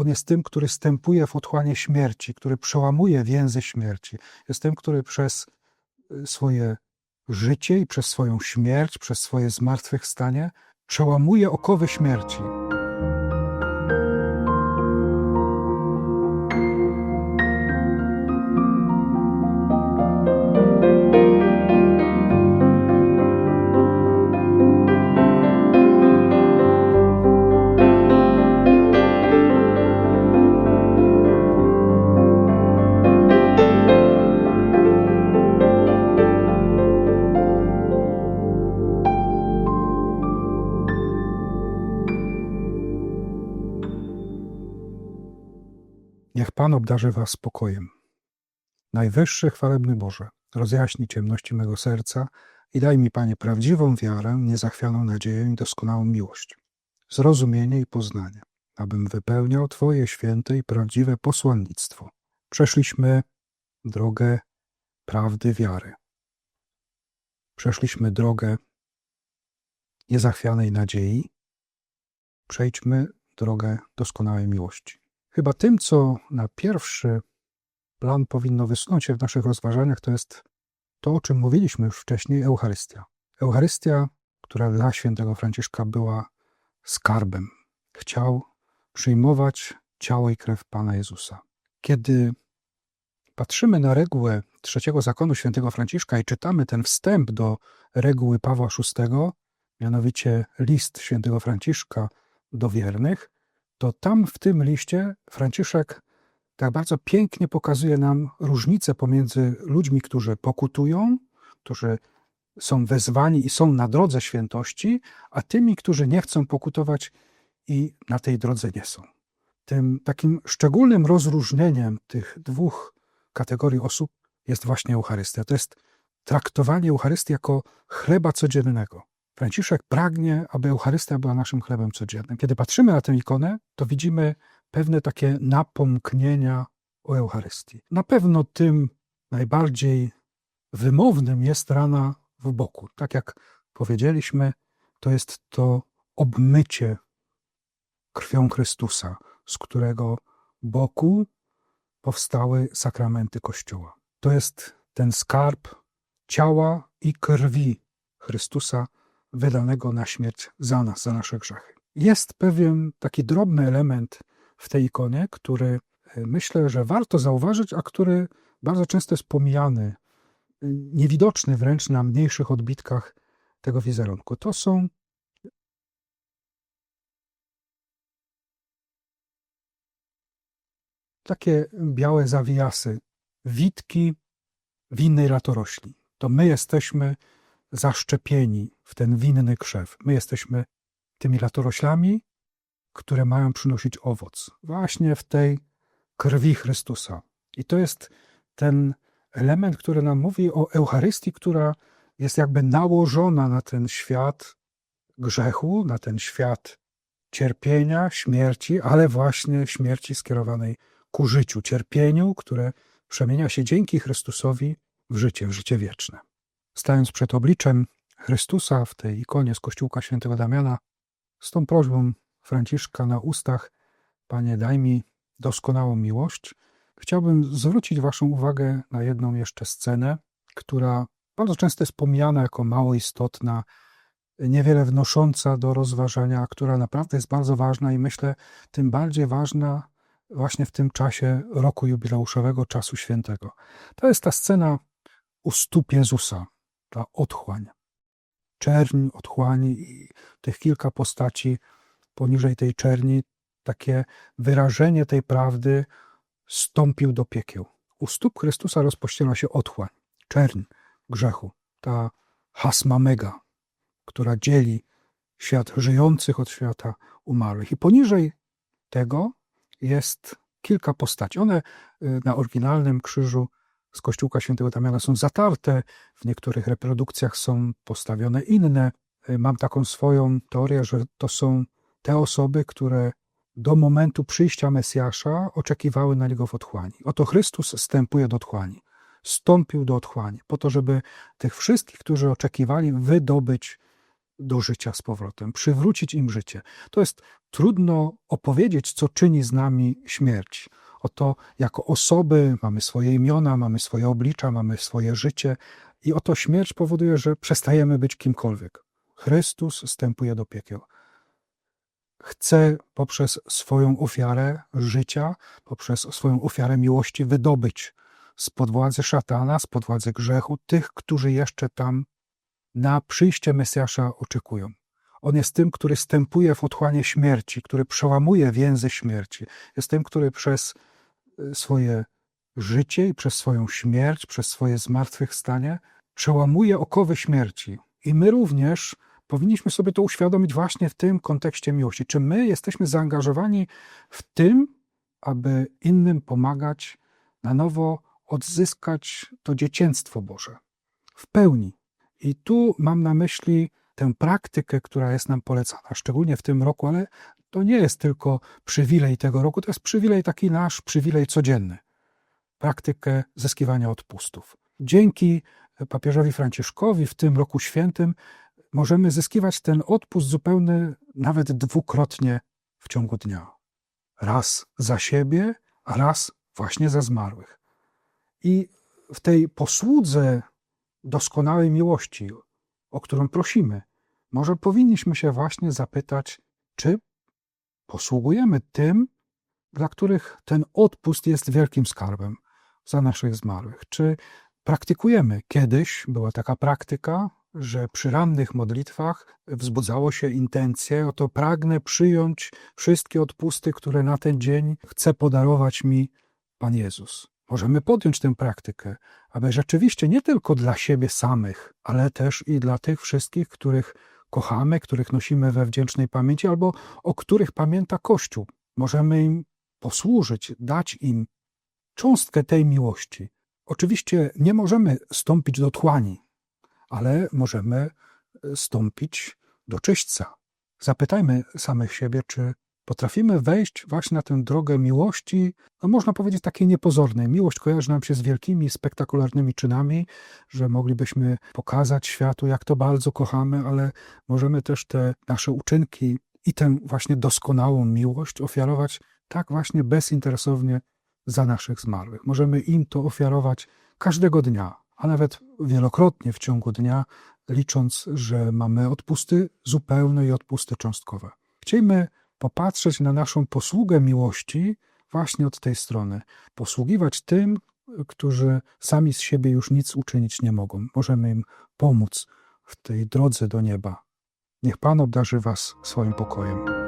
On jest tym, który stępuje w otchłanie śmierci, który przełamuje więzy śmierci. Jest tym, który przez y, swoje życie i przez swoją śmierć, przez swoje zmartwychwstanie przełamuje okowy śmierci. Niech Pan obdarzy Was spokojem. Najwyższy chwalebny Boże, rozjaśnij ciemności mego serca i daj mi, Panie, prawdziwą wiarę, niezachwianą nadzieję i doskonałą miłość, zrozumienie i poznanie, abym wypełniał Twoje święte i prawdziwe posłannictwo. Przeszliśmy drogę prawdy wiary. Przeszliśmy drogę niezachwianej nadziei. Przejdźmy drogę doskonałej miłości. Chyba tym, co na pierwszy plan powinno wysunąć się w naszych rozważaniach, to jest to, o czym mówiliśmy już wcześniej Eucharystia. Eucharystia, która dla świętego Franciszka była skarbem. Chciał przyjmować ciało i krew Pana Jezusa. Kiedy patrzymy na regułę trzeciego zakonu świętego Franciszka i czytamy ten wstęp do reguły Pawła VI, mianowicie list świętego Franciszka do wiernych, to tam w tym liście Franciszek tak bardzo pięknie pokazuje nam różnicę pomiędzy ludźmi, którzy pokutują, którzy są wezwani i są na drodze świętości, a tymi, którzy nie chcą pokutować i na tej drodze nie są. Tym takim szczególnym rozróżnieniem tych dwóch kategorii osób jest właśnie Eucharystia. To jest traktowanie Eucharystii jako chleba codziennego. Franciszek pragnie, aby Eucharystia była naszym chlebem codziennym. Kiedy patrzymy na tę ikonę, to widzimy pewne takie napomknienia o Eucharystii. Na pewno tym najbardziej wymownym jest rana w boku. Tak jak powiedzieliśmy, to jest to obmycie krwią Chrystusa, z którego boku powstały sakramenty Kościoła. To jest ten skarb ciała i krwi Chrystusa, wydanego na śmierć za nas, za nasze grzechy. Jest pewien taki drobny element w tej ikonie, który e, myślę, że warto zauważyć, a który bardzo często jest pomijany, niewidoczny wręcz na mniejszych odbitkach tego wizerunku. To są takie białe zawijasy, witki winnej latorośli. To my jesteśmy zaszczepieni w ten winny krzew. My jesteśmy tymi latoroślami, które mają przynosić owoc, właśnie w tej krwi Chrystusa. I to jest ten element, który nam mówi o Eucharystii, która jest jakby nałożona na ten świat grzechu, na ten świat cierpienia, śmierci, ale właśnie śmierci skierowanej ku życiu, cierpieniu, które przemienia się dzięki Chrystusowi w życie, w życie wieczne. Stając przed obliczem Chrystusa w tej ikonie z kościółka świętego Damiana, z tą prośbą Franciszka na ustach, Panie, daj mi doskonałą miłość, chciałbym zwrócić Waszą uwagę na jedną jeszcze scenę, która bardzo często jest pomijana jako mało istotna, niewiele wnosząca do rozważania, która naprawdę jest bardzo ważna i myślę tym bardziej ważna właśnie w tym czasie roku jubileuszowego, czasu świętego. To jest ta scena u stóp Jezusa, ta otchłań. Czerń, otchłań i tych kilka postaci poniżej tej czerni, takie wyrażenie tej prawdy stąpił do piekieł. U stóp Chrystusa rozpościera się otchłań, czerń grzechu, ta hasma mega, która dzieli świat żyjących od świata umarłych. I poniżej tego jest kilka postaci. One y, na oryginalnym krzyżu z kościółka świętego Damiana są zatarte, w niektórych reprodukcjach są postawione inne. Y, mam taką swoją teorię, że to są te osoby, które do momentu przyjścia Mesjasza oczekiwały na niego w otchłani. Oto Chrystus wstępuje do otchłani. Stąpił do otchłani, po to, żeby tych wszystkich, którzy oczekiwali, wydobyć do życia z powrotem, przywrócić im życie. To jest trudno opowiedzieć, co czyni z nami śmierć. Oto jako osoby mamy swoje imiona, mamy swoje oblicza, mamy swoje życie i oto śmierć powoduje, że przestajemy być kimkolwiek. Chrystus wstępuje do piekieł. Chce poprzez swoją ofiarę życia, poprzez swoją ofiarę miłości wydobyć spod władzy szatana, spod władzy grzechu tych, którzy jeszcze tam na przyjście Mesjasza oczekują. On jest tym, który stępuje w otchłanie śmierci, który przełamuje więzy śmierci. Jest tym, który przez swoje życie i przez swoją śmierć, przez swoje zmartwychwstanie przełamuje okowy śmierci. I my również powinniśmy sobie to uświadomić właśnie w tym kontekście miłości. Czy my jesteśmy zaangażowani w tym, aby innym pomagać, na nowo odzyskać to dzieciństwo Boże w pełni. I tu mam na myśli tę praktykę, która jest nam polecana, szczególnie w tym roku, ale to nie jest tylko przywilej tego roku, to jest przywilej taki nasz, przywilej codzienny. Praktykę zyskiwania odpustów. Dzięki papieżowi Franciszkowi w tym roku świętym możemy zyskiwać ten odpust zupełny nawet dwukrotnie w ciągu dnia. Raz za siebie, a raz właśnie za zmarłych. I w tej posłudze doskonałej miłości, o którą prosimy, może powinniśmy się właśnie zapytać, czy posługujemy tym, dla których ten odpust jest wielkim skarbem za naszych zmarłych. Czy praktykujemy? Kiedyś była taka praktyka, że przy rannych modlitwach wzbudzało się intencje, oto pragnę przyjąć wszystkie odpusty, które na ten dzień chce podarować mi Pan Jezus. Możemy podjąć tę praktykę, aby rzeczywiście nie tylko dla siebie samych, ale też i dla tych wszystkich, których kochamy, których nosimy we wdzięcznej pamięci, albo o których pamięta Kościół. Możemy im posłużyć, dać im cząstkę tej miłości. Oczywiście nie możemy stąpić do tchłani, ale możemy e, stąpić do czyśćca. Zapytajmy samych siebie, czy potrafimy wejść właśnie na tę drogę miłości, no można powiedzieć takiej niepozornej. Miłość kojarzy nam się z wielkimi, spektakularnymi czynami, że moglibyśmy pokazać światu, jak to bardzo kochamy, ale możemy też te nasze uczynki i tę właśnie doskonałą miłość ofiarować tak właśnie bezinteresownie za naszych zmarłych. Możemy im to ofiarować każdego dnia, a nawet wielokrotnie w ciągu dnia, licząc, że mamy odpusty zupełne i odpusty cząstkowe. Chciejmy popatrzeć na naszą posługę miłości właśnie od tej strony. Posługiwać tym, którzy sami z siebie już nic uczynić nie mogą. Możemy im pomóc w tej drodze do nieba. Niech Pan obdarzy Was swoim pokojem.